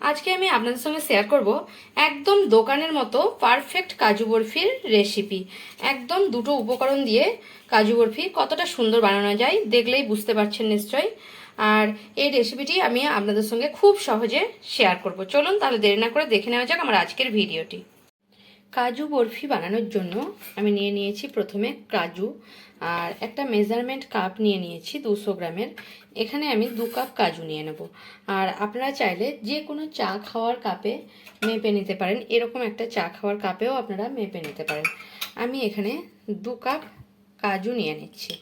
আজকে আমি আপনাদের সঙ্গে শেয়ার করব একদম দোকানের মতো পারফেক্ট কাজু বরফির রেসিপি একদম দুটো উপকরণ দিয়ে কাজু বরফি কতটা সুন্দর বানানো যায়, দেখলেই বুঝতে পারছেন নিশ্চয়ই। আর এই রেসিপিটি আমি আপনাদের সঙ্গে খুব সহজে শেয়ার করব। চলুন তাহলে দেরি না করে দেখে নেওয়া যাক আমার আজকের ভিডিওটি কাজু বরফি বানানোর জন্য আমি নিয়ে নিয়েছি প্রথমে কাজু আর একটা মেজারমেন্ট কাপ নিয়ে নিয়েছি দুশো গ্রামের। এখানে আমি দু কাপ কাজু নিয়ে নেব। আর আপনারা চাইলে যে কোনো চা খাওয়ার কাপে মেপে নিতে পারেন। এরকম একটা চা খাওয়ার কাপেও আপনারা মেপে নিতে পারেন। আমি এখানে দু কাপ কাজু নিয়ে নিচ্ছি।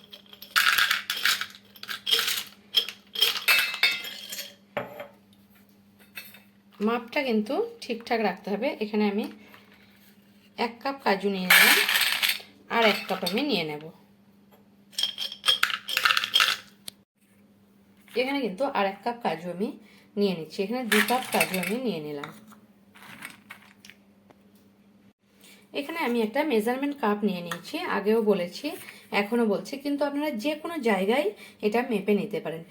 মাপটা কিন্তু ঠিকঠাক রাখতে হবে। এখানে আমি এক কাপ কাজু নিয়ে নিলাম আর এক কাপ আমি নিয়ে নেব। এখানে কিন্তু আর এক কাপ কাজু আমি নিয়ে নিচ্ছি। এখানে দু কাপ কাজু আমি নিয়ে নিলাম। এখানে আমি একটা মেজারমেন্ট কাপ নিয়ে নিয়েছি। আগেও বলেছি, এখনও বলছি। কিন্তু আপনারা যে কোনো জায়গায় এটা মেপে নিতে পারেন।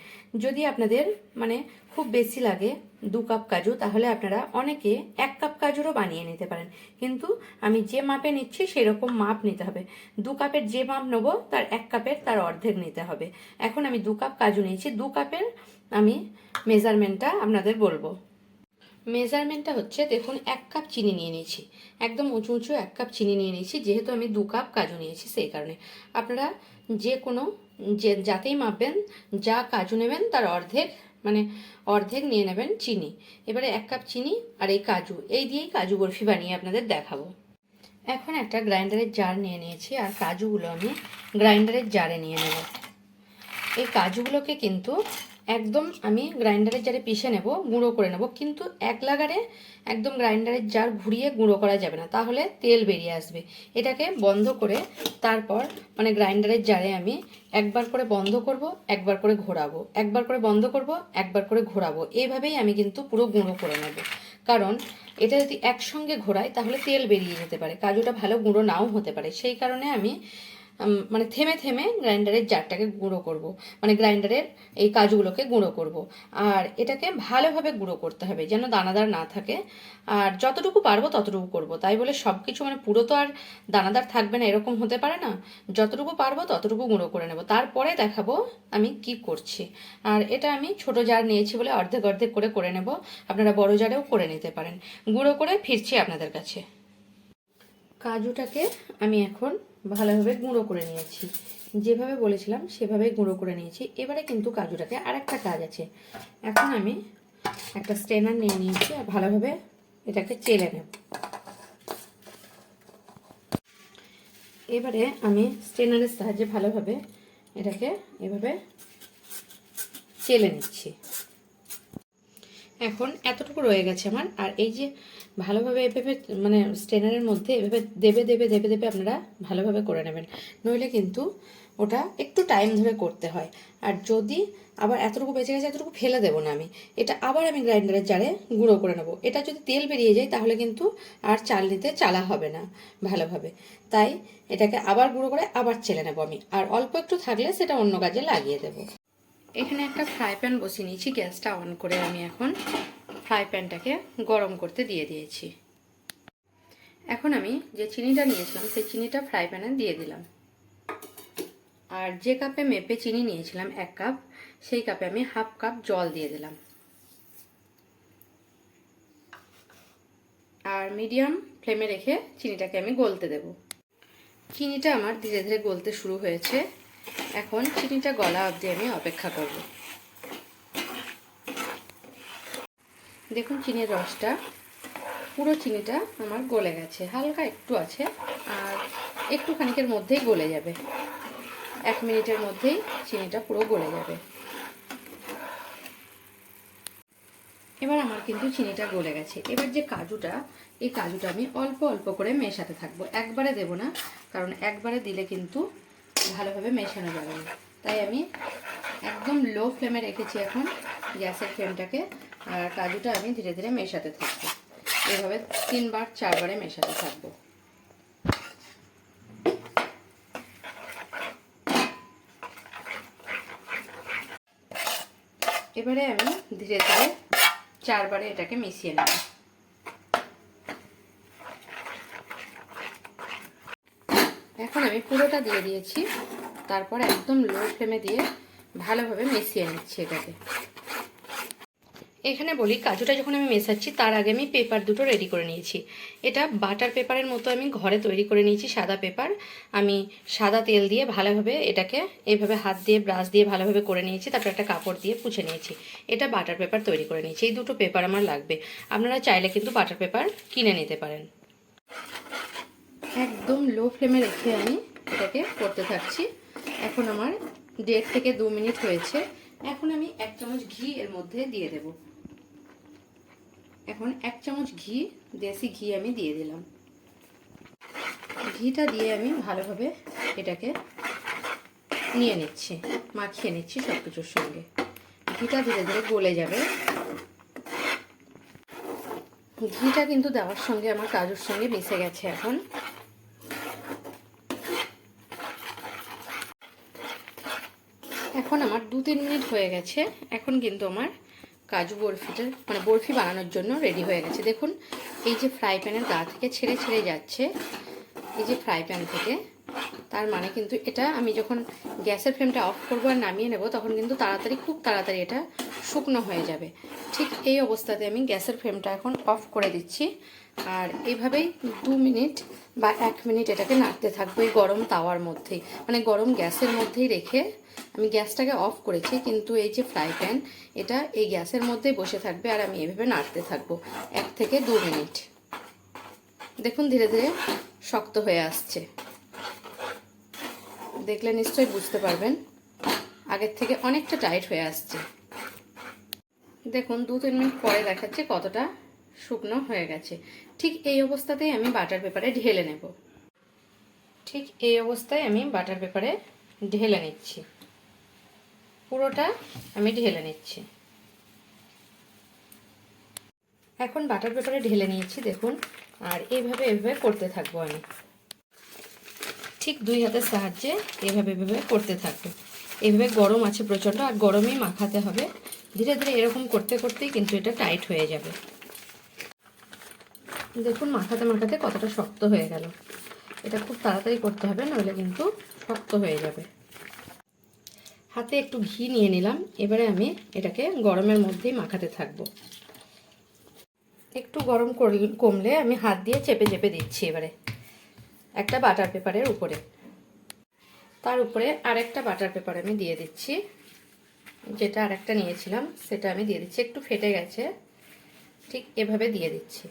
যদি আপনাদের মানে খুব বেশি লাগে দু কাপ কাজু, তাহলে আপনারা অনেকে এক কাপ কাজুরও বানিয়ে নিতে পারেন। কিন্তু আমি যে মাপে নিচ্ছি, সেরকম মাপ নিতে হবে। দু কাপের যে মাপ নেব, তার এক কাপের তার অর্ধেক নিতে হবে। এখন আমি দু কাপ কাজু নিয়েছি। দু কাপের আমি মেজারমেন্টটা আপনাদের বলব। মেজারমেন্টটা হচ্ছে, দেখুন, এক কাপ চিনি নিয়ে নিয়েছি। একদম উঁচু উঁচু এক কাপ চিনি নিয়ে নিয়েছি, যেহেতু আমি দু কাপ কাজু নিয়েছি সেই কারণে। আপনারা যে কোনো যে, যাতেই মাপবেন যা কাজু নেবেন, তার অর্ধেক মানে অর্ধেক নিয়ে নেবেন চিনি। এবারে এক কাপ চিনি আর এই কাজু, এই দিয়েই কাজু বরফি বানিয়ে আপনাদের দেখাবো। এখন একটা গ্রাইন্ডারের জার নিয়ে নিয়েছি আর কাজুগুলো আমি গ্রাইন্ডারের জারে নিয়ে নেব। এই কাজুগুলোকে কিন্তু একদম আমি গ্রাইন্ডারের জারে পিষে নেব, গুঁড়ো করে নেব, কিন্তু এক লাগারে একদম গ্রাইন্ডারের জার ঘুরিয়ে গুঁড়ো করা যাবে না। তাহলে তেল বেরিয়ে আসবে। এটাকে বন্ধ করে তারপর মানে গ্রাইন্ডারের জারে আমি একবার করে বন্ধ করব, একবার করে ঘোরাবো। একবার করে বন্ধ করব, একবার করে ঘোরাবো। এইভাবেই আমি কিন্তু পুরো গুঁড়ো করে নেব। কারণ এটা যদি একসঙ্গে ঘোরাই, তাহলে তেল বেরিয়ে যেতে পারে। কাজুটা ভালো গুঁড়ো নাও হতে পারে। সেই কারণে আমি মানে থেমে থেমে গ্রাইন্ডারের জারটাকে গুঁড়ো করব। মানে গ্রাইন্ডারের এই কাজুগুলোকে গুঁড়ো করব। আর এটাকে ভালোভাবে গুঁড়ো করতে হবে যেন দানাদার না থাকে। আর যতটুকু পারব ততটুকু করব। তাই বলে সব কিছু মানে পুরো তো আর দানাদার থাকবে না, এরকম হতে পারে না? যতটুকু পারব ততটুকু গুঁড়ো করে নেব। তারপরে দেখাবো আমি কি করছি। আর এটা আমি ছোট জার নিয়েছি বলে অর্ধেক অর্ধেক করে করে নেব। আপনারা বড় জারেও করে নিতে পারেন। গুঁড়ো করে ফিরছি আপনাদের কাছে। কাজুটাকে আমি এখন ভালোভাবে গুঁড়ো করে নিয়েছি। যেভাবে বলেছিলাম সেভাবে গুঁড়ো করে নিয়েছি। এবারে কিন্তু কাজুটাকে আরেকটা কাজ আছে। এখন আমি একটা স্ট্রেনার নিয়ে নিয়েছি আর ভালোভাবে এটাকে চেলে নেব। এবারে আমি স্ট্রেনারের সাহায্যে ভালোভাবে এটাকে এভাবে চেলে নিচ্ছি। এখন এতটুকু রয়ে গেছে আমার। আর এই যে ভালোভাবে এভাবে মানে স্টেনারের মধ্যে এভাবে দেবে দেবে দেবে দেবে আপনারা ভালোভাবে করে নেবেন। নইলে কিন্তু ওটা একটু টাইম ধরে করতে হয়। আর যদি আবার এতটুকু বেঁচে গেছে, এতটুকু ফেলে দেবো না আমি। এটা আবার আমি গ্রাইন্ডারের জারে গুঁড়ো করে নেব। এটা যদি তেল বেরিয়ে যায়, তাহলে কিন্তু আর চাল নিতে চালা হবে না ভালোভাবে। তাই এটাকে আবার গুঁড়ো করে আবার চেলে নেব আমি। আর অল্প একটু থাকলে সেটা অন্য কাজে লাগিয়ে দেবো। এখানে একটা ফ্রাই প্যান বসিয়ে নিয়েছি, গ্যাসটা অন করে আমি এখন ফ্রাই প্যানটাকে গরম করতে দিয়ে দিয়েছি। এখন আমি যে চিনিটা নিয়েছিলাম, সেই চিনিটা ফ্রাই প্যানে দিয়ে দিলাম। আর যে কাপে মেপে চিনি নিয়েছিলাম, এক কাপ সেই কাপে আমি হাফ কাপ জল দিয়ে দিলাম। আর মিডিয়াম ফ্লেমে রেখে চিনিটাকে আমি গলতে দেব। চিনিটা আমার ধীরে ধীরে গলতে শুরু হয়েছে। এখন চিনিটা গলা অবধি আমি অপেক্ষা করব। দেখুন চিনির রসটা, পুরো চিনিটা আমার গলে গেছে, হালকা একটু আছে, আর একটু খানিকের মধ্যেই গলে যাবে। এক মিনিটের মধ্যেই চিনিটা পুরো গলে যাবে। এবার আমার কিন্তু চিনিটা গলে গেছে। এবার যে কাজুটা, এই কাজুটা আমি অল্প অল্প করে মেশাতে থাকব। একবারে দেব না, কারণ একবারে দিলে কিন্তু ভালোভাবে মেশানো যাবে না। তাই আমি একদম লো ফ্লেমে রেখেছি এখন গ্যাসের ফ্লেমটাকে, আর কাজুটা আমি ধীরে ধীরে মেশাতে থাকব। এভাবে তিনবার, চারবারে মেশাতে থাকব। এবারে আমি ধীরে ধীরে চারবারে এটাকে মিশিয়ে নেব। এখন আমি পুরোটা দিয়ে দিয়েছি। তারপর একদম লো ফ্লেমে দিয়ে ভালোভাবে মিশিয়ে নিচ্ছি এটাকে। এখানে বলি, কাজুটা যখন আমি মেশাচ্ছি, তার আগে আমি পেপার দুটো রেডি করে নিয়েছি। এটা বাটার পেপারের মতো আমি ঘরে তৈরি করে নিয়েছি, সাদা পেপার। আমি সাদা তেল দিয়ে ভালোভাবে এটাকে এইভাবে হাত দিয়ে ব্রাশ দিয়ে ভালোভাবে করে নিয়েছি, তারপর একটা কাপড় দিয়ে পুছে নিয়েছি। এটা বাটার পেপার তৈরি করে নিয়েছি, এই দুটো পেপার আমার লাগবে। আপনারা চাইলে কিন্তু বাটার পেপার কিনে নিতে পারেন। একদম লো ফ্লেমে রেখে আমি এটাকে করতে থাকছি। এখন আমার দেড় থেকে দু মিনিট হয়েছে। এখন আমি এক চামচ ঘি এর মধ্যে দিয়ে দেব। এখন এক চামচ ঘি, দেশি ঘি আমি দিয়ে দিলাম। ঘিটা দিয়ে আমি ভালোভাবে এটাকে নিয়ে নিচ্ছি, মাখিয়ে নিচ্ছি সব কিছুর সঙ্গে। ঘিটা ধীরে ধীরে গলে যাবে। ঘিটা কিন্তু দেওয়ার সঙ্গে, আমার কাজুর সঙ্গে মিশে গেছে এখন এখন আমার দু তিন মিনিট হয়ে গেছে। এখন কিন্তু আমার কাজু বরফিটা মানে বরফি বানানোর জন্য রেডি হয়ে গেছে। দেখুন, এই যে ফ্রাই প্যানের গা থেকে ছেড়ে ছেড়ে যাচ্ছে, এই যে ফ্রাই প্যান থেকে। তার মানে কিন্তু এটা আমি যখন গ্যাসের ফ্লেমটা অফ করব আর নামিয়ে নেব, তখন কিন্তু তাড়াতাড়ি, খুব তাড়াতাড়ি এটা শুকনো হয়ে যাবে। ঠিক এই অবস্থাতে আমি গ্যাসের ফ্লেমটা এখন অফ করে দিচ্ছি। আর এইভাবেই দু মিনিট বা এক মিনিট এটাকে নাড়তে থাকব এই গরম তাওয়ার মধ্যেই। মানে গরম গ্যাসের মধ্যেই রেখে আমি গ্যাসটাকে অফ করেছি, কিন্তু এই যে ফ্রাই প্যান, এটা এই গ্যাসের মধ্যেই বসে থাকবে আর আমি এভাবে নাড়তে থাকব এক থেকে দু মিনিট। দেখুন ধীরে ধীরে শক্ত হয়ে আসছে। দেখলে নিশ্চয়ই বুঝতে পারবেন। আগের থেকে অনেকটা টাইট হয়ে আসছে। দেখুন, দু তিন মিনিট পরে দেখাচ্ছে কতটা শুকনো হয়ে গেছে। ঠিক এই অবস্থাতেই আমি বাটার পেপারে ঢেলে নেব। ঠিক এই অবস্থায় আমি বাটার পেপারে ঢেলে নিচ্ছি। পুরোটা আমি ঢেলে নিচ্ছি। এখন বাটার পেপারে ঢেলে নিয়েছি, দেখুন। আর এইভাবে এভাবে করতে থাকব আমি। ঠিক দুই হাতের সাহায্যে এভাবে এভাবে করতে থাকবে। এভাবে গরম আছে প্রচণ্ড, আর গরমেই মাখাতে হবে। ধীরে ধীরে এরকম করতে, করতেই কিন্তু এটা টাইট হয়ে যাবে। দেখুন, মাখাতে মাখাতে কতটা শক্ত হয়ে গেল। এটা খুব তাড়াতাড়ি করতে হবে নইলে কিন্তু শক্ত হয়ে যাবে। হাতে একটু ঘি নিয়ে নিলাম। এবারে আমি এটাকে গরমের মধ্যেই মাখাতে থাকব। একটু গরম কমলে আমি হাত দিয়ে চেপে চেপে দিচ্ছি এবারে। একটা বাটার পেপারের উপরে। তার উপরে আরেকটা বাটার পেপার আমি দিয়ে দিচ্ছি। যেটা আরেকটা নিয়েছিলাম, সেটা আমি দিয়ে দিচ্ছি। একটু ফেটে গেছে, ঠিক এভাবে দিয়ে দিচ্ছি।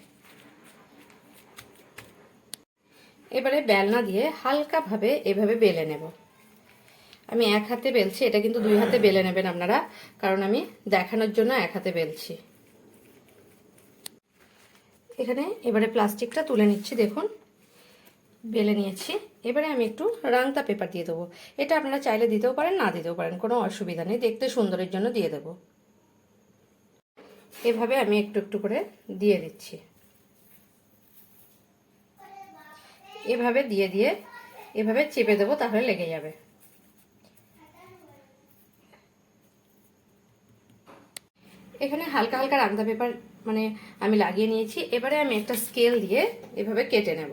এবারে বেলনা দিয়ে হালকাভাবে এভাবে বেলে নেব। আমি এক হাতে বেলছি, এটা কিন্তু দুই হাতে বেলে নেবেন আপনারা, কারণ আমি দেখানোর জন্য এক হাতে বেলছি। এখানে এবারে প্লাস্টিকটা তুলে নিচ্ছি, দেখুন। বেলে নিয়েছি। এবারে আমি একটু রাংতা পেপার দিয়ে দেবো। এটা আপনারা চাইলে দিতেও পারেন, না দিতেও পারেন, কোনো অসুবিধা নেই। দেখতে সুন্দরের জন্য দিয়ে দেবো। এভাবে আমি একটু একটু করে দিয়ে দিচ্ছি। এভাবে দিয়ে দিয়ে এভাবে চেপে দেবো, তাহলে লেগে যাবে। এখানে হালকা হালকা রান্তা পেপার মানে আমি লাগিয়ে নিয়েছি। এবারে আমি একটা স্কেল দিয়ে এভাবে কেটে নেব।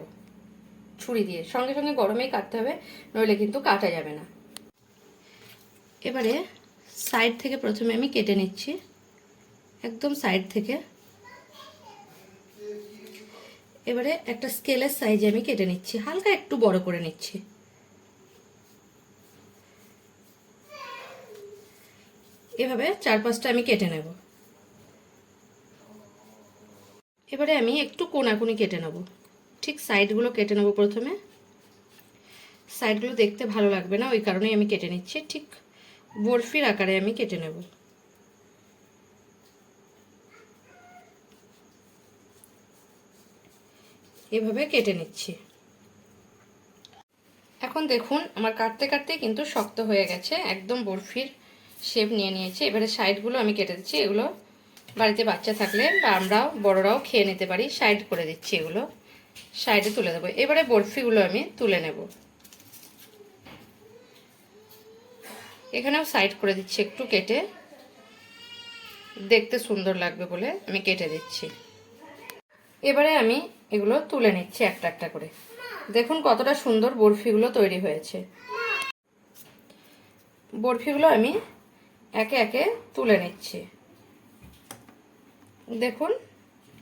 ছুরি দিয়ে। সঙ্গে সঙ্গে গরমেই কাটতে হবে, নইলে কিন্তু কাটা যাবে না। এবারে সাইড থেকে প্রথমে আমি কেটে নিচ্ছি। একদম সাইড থেকে। এবারে একটা স্কেলের সাইজে আমি কেটে নিচ্ছি, হালকা একটু বড় করে নিচ্ছি। এভাবে চার পাঁচটা আমি কেটে নেব। এবারে আমি একটু কোনাকুনি কেটে নেব। ঠিক সাইডগুলো কেটে নেব প্রথমে। সাইডগুলো দেখতে ভালো লাগবে না, ওই কারণেই আমি কেটে নিচ্ছি। ঠিক বরফির আকারে আমি কেটে নেব। এভাবে কেটে নিচ্ছি। এখন দেখুন, আমার কাটতে কাটতে কিন্তু শক্ত হয়ে গেছে, একদম বরফির শেপ নিয়ে নিয়েছে। এবারে সাইডগুলো আমি কেটে দিচ্ছি, এগুলো বাড়িতে বাচ্চা থাকলে বা আমরাও, বড়রাও খেয়ে নিতে পারি, সাইড করে দিচ্ছি এগুলো। সাইডে তুলে দেবো এবারে বরফিগুলো আমি তুলে নেব। এখানেও সাইড করে দিচ্ছি একটু কেটে। দেখতে সুন্দর লাগবে বলে আমি কেটে দিচ্ছি। এবারে আমি এগুলো তুলে নিচ্ছি একটা একটা করে। দেখুন কতটা সুন্দর বরফিগুলো তৈরি হয়েছে। বরফিগুলো আমি একে একে তুলে নিচ্ছি। দেখুন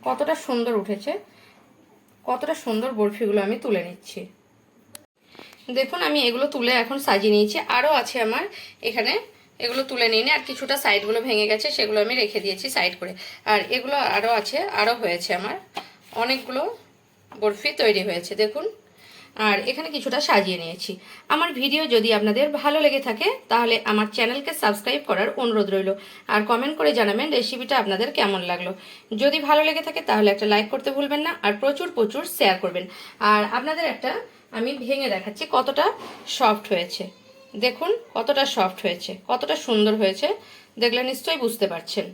কতটা সুন্দর উঠেছে। কতটা সুন্দর বরফিগুলো আমি তুলে নিচ্ছি। দেখুন, আমি এগুলো তুলে এখন সাজিয়ে নিয়েছি। আরও আছে আমার এখানে। এগুলো তুলে নিয়ে আর কিছুটা সাইডগুলো ভেঙে গেছে, সেগুলো আমি রেখে দিয়েছি সাইড করে। আর এগুলো আরও আছে, আরও হয়েছে আমার। অনেকগুলো বরফি তৈরি হয়েছে, দেখুন। আর এখানে কিছুটা সাজিয়ে নিয়েছি। আমার ভিডিও যদি আপনাদের ভালো লেগে থাকে, তাহলে আমার চ্যানেলকে সাবস্ক্রাইব করার অনুরোধ রইল। আর কমেন্ট করে জানাবেন রেসিপিটা আপনাদের কেমন লাগল। যদি ভালো লেগে থাকে, তাহলে একটা লাইক করতে ভুলবেন না, আর প্রচুর প্রচুর শেয়ার করবেন। আর আপনাদের একটা আমি ভেঙে দেখাচ্ছি কতটা সফট হয়েছে। দেখুন কতটা সফট হয়েছে, কতটা সুন্দর হয়েছে। দেখলে নিশ্চয়ই বুঝতে পারছেন।